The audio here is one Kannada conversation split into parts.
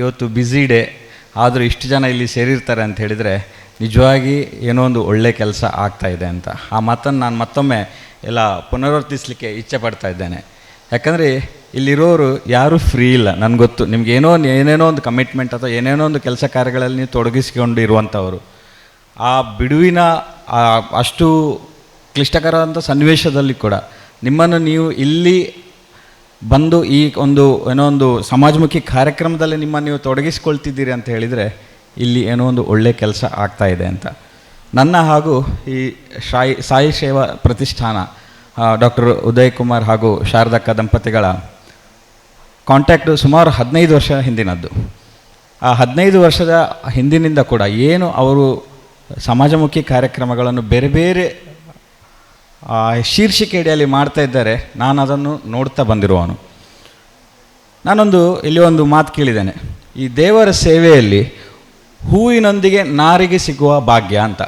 ಇವತ್ತು ಬ್ಯುಸಿ ಡೇ ಆದರೂ ಇಷ್ಟು ಜನ ಇಲ್ಲಿ ಸೇರಿರ್ತಾರೆ ಅಂತ ಹೇಳಿದರೆ ನಿಜವಾಗಿ ಏನೋ ಒಂದು ಒಳ್ಳೆ ಕೆಲಸ ಆಗ್ತಾ ಇದೆ ಅಂತ. ಆ ಮಾತನ್ನು ನಾನು ಮತ್ತೊಮ್ಮೆ ಎಲ್ಲ ಪುನರಾವರ್ತಿಸಲಿಕ್ಕೆ ಇಚ್ಛೆ ಪಡ್ತಾ ಇದ್ದೇನೆ. ಯಾಕಂದರೆ ಇಲ್ಲಿರೋರು ಯಾರೂ ಫ್ರೀ ಇಲ್ಲ, ನನಗೆ ಗೊತ್ತು. ನಿಮ್ಗೆ ಏನೋ ಏನೇನೋ ಒಂದು ಕಮಿಟ್ಮೆಂಟ್ ಅಥವಾ ಏನೇನೋ ಒಂದು ಕೆಲಸ ಕಾರ್ಯಗಳಲ್ಲಿ ನೀವು ತೊಡಗಿಸಿಕೊಂಡು ಇರುವಂಥವ್ರು ಆ ಬಿಡುವಿನ ಅಷ್ಟು ಕ್ಲಿಷ್ಟಕರವಾದಂಥ ಸನ್ನಿವೇಶದಲ್ಲಿ ಕೂಡ ನಿಮ್ಮನ್ನು ನೀವು ಇಲ್ಲಿ ಬಂದು ಈ ಒಂದು ಏನೋ ಒಂದು ಸಮಾಜಮುಖಿ ಕಾರ್ಯಕ್ರಮದಲ್ಲಿ ನಿಮ್ಮ ನೀವು ತೊಡಗಿಸ್ಕೊಳ್ತಿದ್ದೀರಿ ಅಂತ ಹೇಳಿದರೆ ಇಲ್ಲಿ ಏನೋ ಒಂದು ಒಳ್ಳೆ ಕೆಲಸ ಆಗ್ತಾ ಇದೆ ಅಂತ. ನನ್ನ ಹಾಗೂ ಈ ಸಾಯಿ ಸಾಯಿ ಸೇವಾ ಪ್ರತಿಷ್ಠಾನ ಡಾಕ್ಟರ್ ಉದಯ್ ಕುಮಾರ್ ಹಾಗೂ ಶಾರದಕ್ಕ ದಂಪತಿಗಳ ಕಾಂಟ್ಯಾಕ್ಟು ಸುಮಾರು ಹದಿನೈದು ವರ್ಷ ಹಿಂದಿನದ್ದು. ಆ ಹದಿನೈದು ವರ್ಷದ ಹಿಂದಿನಿಂದ ಕೂಡ ಏನು ಅವರು ಸಮಾಜಮುಖಿ ಕಾರ್ಯಕ್ರಮಗಳನ್ನು ಬೇರೆ ಬೇರೆ ಶೀರ್ಷಿಕೆಯಡಿಯಲ್ಲಿ ಮಾಡ್ತಾ ಇದ್ದಾರೆ. ನಾನು ಅದನ್ನು ನೋಡ್ತಾ ಬಂದಿರುವವನು. ನಾನೊಂದು ಇಲ್ಲಿ ಒಂದು ಮಾತು ಕೇಳಿದ್ದೇನೆ. ಈ ದೇವರ ಸೇವೆಯಲ್ಲಿ ಹೂವಿನೊಂದಿಗೆ ನಾರಿಗೆ ಸಿಗುವ ಭಾಗ್ಯ ಅಂತ.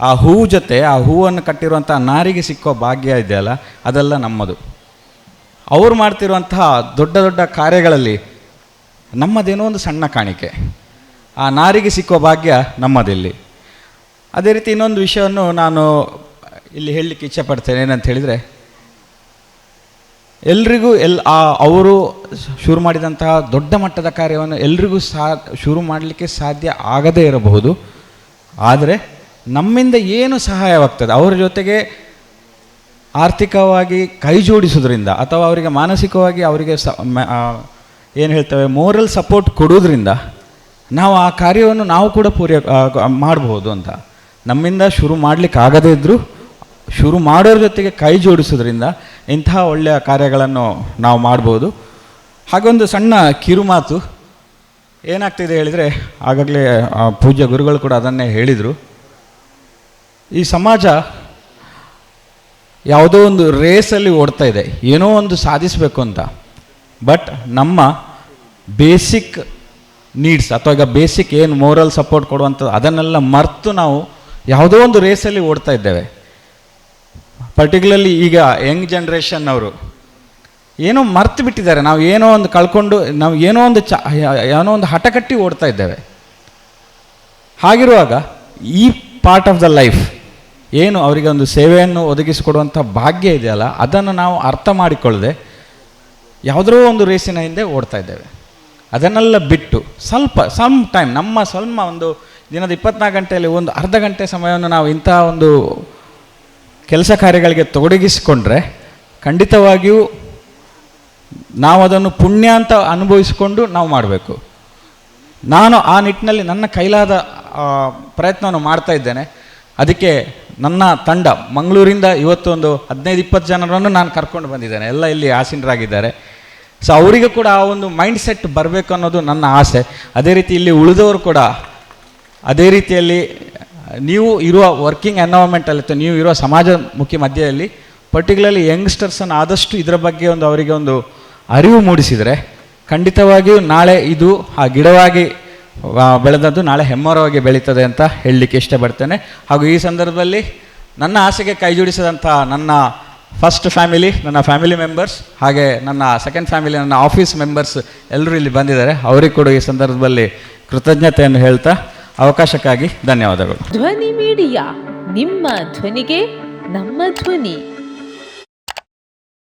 ಆ ಹೂವು ಜೊತೆ ಆ ಹೂವನ್ನು ಕಟ್ಟಿರುವಂಥ ನಾರಿಗೆ ಸಿಕ್ಕುವ ಭಾಗ್ಯ ಇದೆಯಲ್ಲ, ಅದೆಲ್ಲ ನಮ್ಮದು. ಅವರು ಮಾಡ್ತಿರುವಂತಹ ದೊಡ್ಡ ದೊಡ್ಡ ಕಾರ್ಯಗಳಲ್ಲಿ ನಮ್ಮದೇನೋ ಒಂದು ಸಣ್ಣ ಕಾಣಿಕೆ. ಆ ನಾರಿಗೆ ಸಿಕ್ಕುವ ಭಾಗ್ಯ ನಮ್ಮದಿಲ್ಲಿ. ಅದೇ ರೀತಿ ಇನ್ನೊಂದು ವಿಷಯವನ್ನು ನಾನು ಇಲ್ಲಿ ಹೇಳಲಿಕ್ಕೆ ಇಚ್ಛೆ ಪಡ್ತೇನೆ, ಏನಂತ ಹೇಳಿದರೆ, ಎಲ್ರಿಗೂ ಎಲ್, ಆ, ಅವರು ಶುರು ಮಾಡಿದಂತಹ ದೊಡ್ಡ ಮಟ್ಟದ ಕಾರ್ಯವನ್ನು ಎಲ್ರಿಗೂ ಸಾ, ಶುರು ಮಾಡಲಿಕ್ಕೆ ಸಾಧ್ಯ ಆಗದೇ ಇರಬಹುದು. ಆದರೆ ನಮ್ಮಿಂದ ಏನು ಸಹಾಯವಾಗ್ತದೆ? ಅವರ ಜೊತೆಗೆ ಆರ್ಥಿಕವಾಗಿ ಕೈ ಜೋಡಿಸೋದ್ರಿಂದ ಅಥವಾ ಅವರಿಗೆ ಮಾನಸಿಕವಾಗಿ ಅವರಿಗೆ ಸ ಏನು ಹೇಳ್ತೇವೆ ಮೋರಲ್ ಸಪೋರ್ಟ್ ಕೊಡೋದ್ರಿಂದ ನಾವು ಆ ಕಾರ್ಯವನ್ನು ನಾವು ಕೂಡ ಪೂರ್ಯ ಮಾಡಬಹುದು ಅಂತ. ನಮ್ಮಿಂದ ಶುರು ಮಾಡಲಿಕ್ಕೆ ಆಗದೇ ಇದ್ದರೂ ಶುರು ಮಾಡೋರ ಜೊತೆಗೆ ಕೈ ಜೋಡಿಸೋದ್ರಿಂದ ಇಂತಹ ಒಳ್ಳೆಯ ಕಾರ್ಯಗಳನ್ನು ನಾವು ಮಾಡ್ಬೋದು. ಹಾಗೊಂದು ಸಣ್ಣ ಕಿರುಮಾತು ಏನಾಗ್ತಿದೆ ಹೇಳಿದರೆ ಆಗಾಗಲೇ ಪೂಜ್ಯ ಗುರುಗಳು ಕೂಡ ಅದನ್ನೇ ಹೇಳಿದರು. ಈ ಸಮಾಜ ಯಾವುದೋ ಒಂದು ರೇಸಲ್ಲಿ ಓಡ್ತಾ ಇದೆ. ಏನೋ ಒಂದು ಸಾಧಿಸಬೇಕು ಅಂತ. ಬಟ್ ನಮ್ಮ ಬೇಸಿಕ್ ನೀಡ್ಸ್, ಅಥವಾ ಈಗ ಬೇಸಿಕ್ ಏನು ಮೋರಲ್ ಸಪೋರ್ಟ್ ಕೊಡುವಂಥದ್ದು, ಅದನ್ನೆಲ್ಲ ಮರೆತು ನಾವು ಯಾವುದೋ ಒಂದು ರೇಸಲ್ಲಿ ಓಡ್ತಾ ಇದ್ದೇವೆ. ಪರ್ಟಿಕ್ಯುಲರ್ಲಿ ಈಗ ಯಂಗ್ ಜನ್ರೇಷನ್ ಅವರು ಏನೋ ಮರ್ತು ಬಿಟ್ಟಿದ್ದಾರೆ. ನಾವು ಏನೋ ಒಂದು ಕಳ್ಕೊಂಡು, ನಾವು ಏನೋ ಒಂದು ಚ, ಏನೋ ಒಂದು ಹಠ ಕಟ್ಟಿ ಓಡ್ತಾ ಇದ್ದೇವೆ. ಹಾಗಿರುವಾಗ ಈ ಪಾರ್ಟ್ ಆಫ್ ದ ಲೈಫ್ ಏನು ಅವರಿಗೆ ಒಂದು ಸೇವೆಯನ್ನು ಒದಗಿಸಿಕೊಡುವಂಥ ಭಾಗ್ಯ ಇದೆಯಲ್ಲ, ಅದನ್ನು ನಾವು ಅರ್ಥ ಮಾಡಿಕೊಳ್ಳದೆ ಯಾವುದೋ ಒಂದು ರೇಸಿನ ಹಿಂದೆ ಓಡ್ತಾ ಇದ್ದೇವೆ. ಅದನ್ನೆಲ್ಲ ಬಿಟ್ಟು ಸ್ವಲ್ಪ ಸಮ್ ಟೈಮ್ ನಮ್ಮ, ಸ್ವಲ್ಪ ಒಂದು ದಿನದ ಇಪ್ಪತ್ನಾಲ್ಕು ಗಂಟೆಯಲ್ಲಿ ಒಂದು ಅರ್ಧ ಗಂಟೆ ಸಮಯವನ್ನು ನಾವು ಇಂಥ ಒಂದು ಕೆಲಸ ಕಾರ್ಯಗಳಿಗೆ ತೊಡಗಿಸಿಕೊಂಡ್ರೆ ಖಂಡಿತವಾಗಿಯೂ ನಾವು ಅದನ್ನು ಪುಣ್ಯ ಅಂತ ಅನುಭವಿಸಿಕೊಂಡು ನಾವು ಮಾಡಬೇಕು. ನಾನು ಆ ನಿಟ್ಟಿನಲ್ಲಿ ನನ್ನ ಕೈಲಾದ ಪ್ರಯತ್ನವನ್ನು ಮಾಡ್ತಾ ಇದ್ದೇನೆ. ಅದಕ್ಕೆ ನನ್ನ ತಂಡ ಮಂಗಳೂರಿಂದ ಇವತ್ತು ಒಂದು ಹದಿನೈದು, ಇಪ್ಪತ್ತು ಜನರನ್ನು ನಾನು ಕರ್ಕೊಂಡು ಬಂದಿದ್ದೇನೆ. ಎಲ್ಲ ಇಲ್ಲಿ ಆಸೀನರಾಗಿದ್ದಾರೆ. ಸೊ ಅವರಿಗೆ ಕೂಡ ಆ ಒಂದು ಮೈಂಡ್ ಸೆಟ್ ಬರಬೇಕು ಅನ್ನೋದು ನನ್ನ ಆಸೆ. ಅದೇ ರೀತಿ ಇಲ್ಲಿ ಉಳಿದವರು ಕೂಡ ಅದೇ ರೀತಿಯಲ್ಲಿ ನೀವು ಇರುವ ವರ್ಕಿಂಗ್ ಎನ್ವೈರ್ಮೆಂಟಲ್ಲಿ ಅಥವಾ ನೀವು ಇರುವ ಸಮಾಜಮುಖಿ ಮಧ್ಯದಲ್ಲಿ ಪರ್ಟಿಕ್ಯುಲರ್ಲಿ ಯಂಗ್ಸ್ಟರ್ಸನ್ನು ಆದಷ್ಟು ಇದರ ಬಗ್ಗೆ ಒಂದು ಅವರಿಗೆ ಒಂದು ಅರಿವು ಮೂಡಿಸಿದರೆ ಖಂಡಿತವಾಗಿಯೂ ನಾಳೆ ಇದು ಆ ಗಿಡವಾಗಿ ಬೆಳೆದದ್ದು ನಾಳೆ ಹೆಮ್ಮರವಾಗಿ ಬೆಳೀತದೆ ಅಂತ ಹೇಳಲಿಕ್ಕೆ ಇಷ್ಟಪಡ್ತೇನೆ. ಹಾಗೂ ಈ ಸಂದರ್ಭದಲ್ಲಿ ನನ್ನ ಆಸೆಗೆ ಕೈ ಜೋಡಿಸಿದಂಥ ನನ್ನ ಫಸ್ಟ್ ಫ್ಯಾಮಿಲಿ ನನ್ನ ಫ್ಯಾಮಿಲಿ ಮೆಂಬರ್ಸ್ ಹಾಗೆ ನನ್ನ ಸೆಕೆಂಡ್ ಫ್ಯಾಮಿಲಿ ನನ್ನ ಆಫೀಸ್ ಮೆಂಬರ್ಸ್ ಎಲ್ಲರೂ ಇಲ್ಲಿ ಬಂದಿದ್ದಾರೆ. ಅವರಿಗೆ ಕೂಡ ಈ ಸಂದರ್ಭದಲ್ಲಿ ಕೃತಜ್ಞತೆಯನ್ನು ಹೇಳ್ತಾ ಅವಕಾಶಕ್ಕಾಗಿ ಧನ್ಯವಾದಗಳು. ಧ್ವನಿ ಮೀಡಿಯಾ ನಿಮ್ಮ ಧ್ವನಿಗೆ ನಮ್ಮ ಧ್ವನಿ.